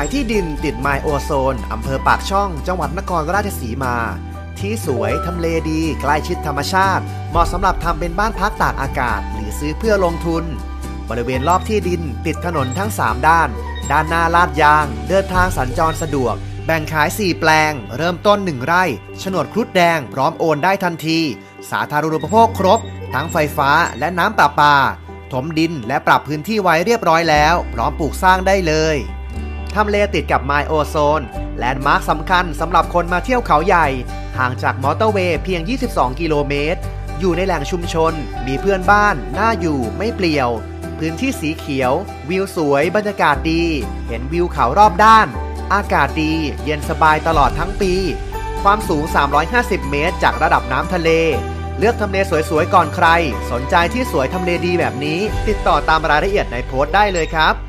ขายที่ดินติดไมโอโซน อำเภอปากช่อง จังหวัดนครราชสีมา ที่สวย ทำเลดี ใกล้ชิดธรรมชาติ เหมาะสำหรับทำเป็นบ้านพักตากอากาศ หรือซื้อเพื่อลงทุน บริเวณรอบที่ดินติดถนนทั้ง 3 ด้าน ด้านหน้าลาดยาง เดินทางสัญจรสะดวก แบ่งขาย 4 แปลง เริ่มต้น 1 ไร่โฉนดครุฑแดง พร้อมโอนได้ทันที สาธารณูปโภคครบ ทั้งไฟฟ้าและน้ำประปา ถมดินและปรับพื้นที่ไว้เรียบร้อยแล้ว พร้อมปลูกสร้างได้เลย ทำเลติดกับไมโอโซนแลนด์มาร์คสำคัญสำหรับคนมาเที่ยวเขาใหญ่ ห่างจากมอเตอร์เวย์เพียง 22 กิโลเมตร อยู่ในแหล่งชุมชน มีเพื่อนบ้าน น่าอยู่ไม่เปลี่ยว พื้นที่สีเขียว วิวสวย บรรยากาศดี เห็นวิวเขารอบด้าน อากาศดี เย็นสบายตลอดทั้งปี ความสูง 350 เมตร จากระดับน้ำทะเลเลือกทำเลสวยๆ ก่อนใคร สนใจที่สวยทำเลดีแบบนี้ ติดต่อตามรายละเอียดในโพสต์ได้เลยครับ